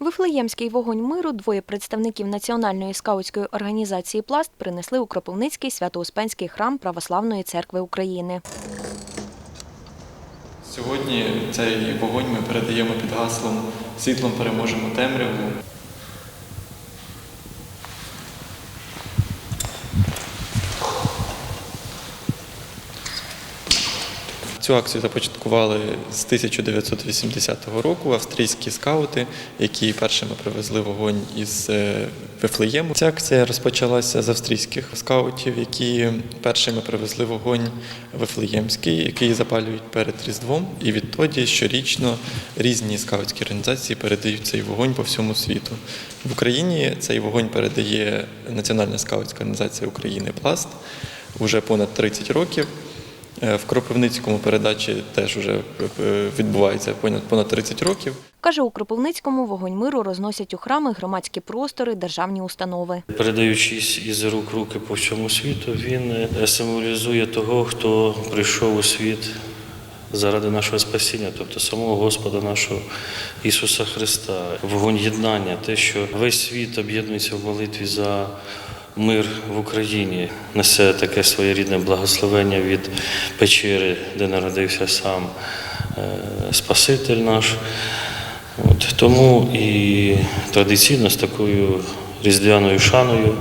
Вифлеємський вогонь миру двоє представників національної скаутської організації Пласт принесли у Кропивницький свято-успенський храм Православної церкви України. Сьогодні цей вогонь ми передаємо під гаслом Світлом переможемо темряву. Цю акцію започаткували з 1980 року австрійські скаути, які першими привезли вогонь із е, Вифлеєму. Ця акція розпочалася з австрійських скаутів, які першими привезли вогонь Вифлеємський, який запалюють перед Різдвом. І відтоді щорічно різні скаутські організації передають цей вогонь по всьому світу. В Україні цей вогонь передає Національна скаутська організація України Пласт уже понад 30 років. Е, В Кропивницькому передачі теж вже е, відбувається понад понад 30 років. Каже, у Кропивницькому вогонь миру розносять у храми, громадські простори, державні установи. Передаючись із рук руки по всьому світу, він е, символізує того, хто прийшов у світ заради нашого спасіння, тобто самого Господа нашого Ісуса Христа. Вогонь єднання, те, що весь світ об'єднується в молитві за мир в Україні, несе таке своєрідне благословення від печери, де народився сам е, Спаситель наш. От, тому і традиційно з такою різдвяною шаною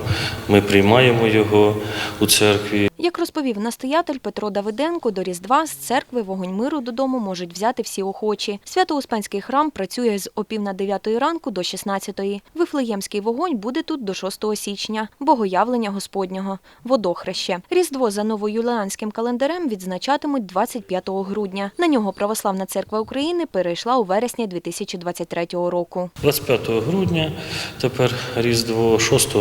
ми приймаємо його у церкві. Як розповів настоятель Петро Давиденко, до Різдва з церкви вогонь миру додому можуть взяти всі охочі. Свято-Успенський храм працює з опів на 9 ранку до 16. Вифлеємський вогонь буде тут до 6 січня, богоявлення Господнього, водохреще. Різдво за новоюліанським календарем відзначатимуть 25 грудня. На нього Православна церква України перейшла у вересні 2023 року. 25 грудня, тепер Різдво, 6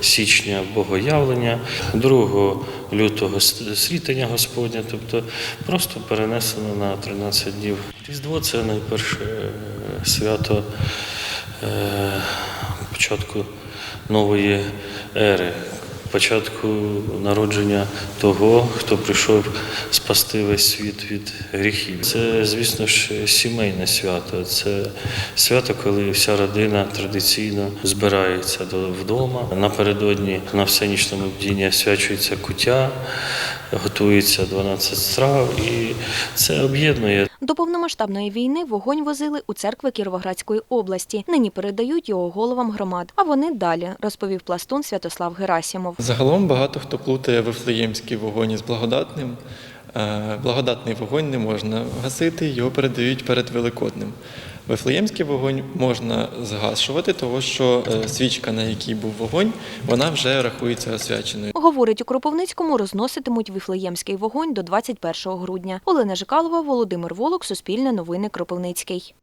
січня Богоявлення, 2 лютого світення Господня, тобто просто перенесено на 13 днів. Різдво це найперше е, свято е, початку нової ери. Початку народження того, хто прийшов спасти весь світ від гріхів. Це, звісно ж, сімейне свято. Це свято, коли вся родина традиційно збирається до- вдома. Напередодні на всенічному бдінні свячується куття, готується 12 страв, і це об'єднує. До повномасштабної війни вогонь возили у церкви Кіровоградської області. Нині передають його головам громад. А вони далі, розповів пластун Святослав Герасімов. Загалом багато хто плутає Вифлеємський вогонь із благодатним. Е, Благодатний вогонь не можна гасити, його передають перед Великодним. Вифлеємський вогонь можна згашувати, тому що е, свічка, на якій був вогонь, вона вже рахується освяченою. Говорить, у Кропивницькому розноситимуть вифлеємський вогонь до 21 грудня. Олена Жикалова, Володимир Волок, Суспільне новини Кропивницький.